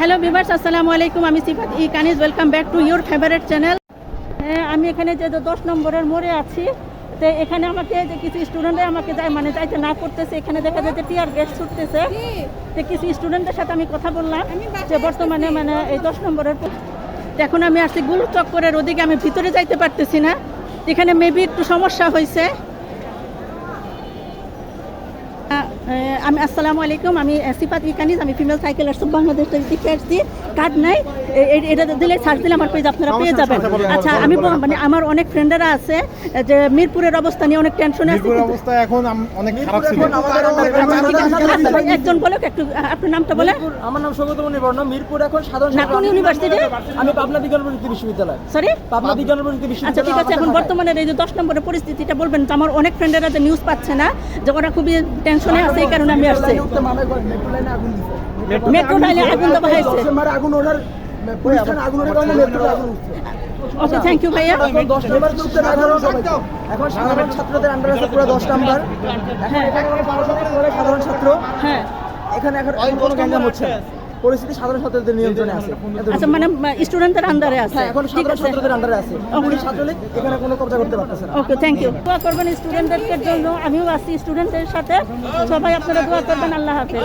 Hello viewers আসসালামু আলাইকুম। আমি সিফাত ই Kaniz welcome back to your favourite channel হ্যাঁ আমি এখানে যে যে দশ নম্বরের মোড়ে আছি তো এখানে আমাকে যে কিছু স্টুডেন্টরা আমাকে যাই মানে যাইতে না করতেছে এখানে দেখা যাচ্ছে টিয়ার গ্যাস ছুটতেছে। তো কিছু স্টুডেন্টের সাথে আমি কথা বললাম যে বর্তমানে মানে এই দশ নম্বরের এখন আমি আসছি গুল চক্করের ওদিকে আমি ভিতরে যাইতে পারতেছি না। এখানে মেবি একটু সমস্যা হয়েছে আমি আসসালামু আলাইকুম আমি সিফাত ইকানিজ আমি ফিমেল সাইকেলার্স সব বাংলাদেশ থেকে আসছি। কার্ড নাই এটা দিলে ছাড় দিলে আমার পেজ আপনারা পেয়ে যাবেন। আচ্ছা আমি মানে আমার অনেক ফ্রেন্ডেরা আছে যে মিরপুরের অবস্থা নিয়ে অনেক টেনশন আছে। অবস্থা এখন অনেক খারাপ ছিল। একজন বলো একটু আপনার নামটা বলে। আমার নাম সৌগত মণিবর্ণ মিরপুর এখন সাধারণ ইউনিভার্সিটি আমি পাবনা বিজ্ঞান প্রযুক্তি বিশ্ববিদ্যালয়। সরি পাবনা বিজ্ঞান প্রযুক্তি আচ্ছা ঠিক আছে এখন বর্তমানে এই যে দশ নম্বরের পরিস্থিতিটা বলবেন তো আমার অনেক ফ্রেন্ডেরা যে নিউজ পাচ্ছে না যে ওরা খুবই টেনশনে আছে এই কারণে আমি আসছি। মেট্রো লাইনে আগুন দিছে। মেট্রো লাইনে আগুন দেওয়া হয়েছে। আগুন ওঠার প্রতিষ্ঠান আগুন ওঠার কারণে মেট্রোতে আগুন উঠছে। ওকে থ্যাংক ইউ ভাইয়া। দশ নম্বর এখন সাধারণ ছাত্রদের আন্ডার আছে পুরো দশ নাম্বার। এখন সাধারণ ছাত্র। হ্যাঁ। এখানে এখন এখন কোনো গ্যাঞ্জাম হচ্ছে পরিস্থিতি সাধারণ ছাত্রদের নিয়ন্ত্রণে আছে। আচ্ছা মানে স্টুডেন্টের আন্ডারে আছে হ্যাঁ এখন সাধারণ ছাত্রদের আন্ডারে আছে। পুলিশ ছাত্রলীগ এখানে কোনো কবজা করতে পারতেছে না। ওকে থ্যাংক ইউ দোয়া করবেন স্টুডেন্টদের জন্য। আমিও আছি স্টুডেন্টদের সাথে। সবাই আপনারা দোয়া করবেন। আল্লাহ হাফেজ।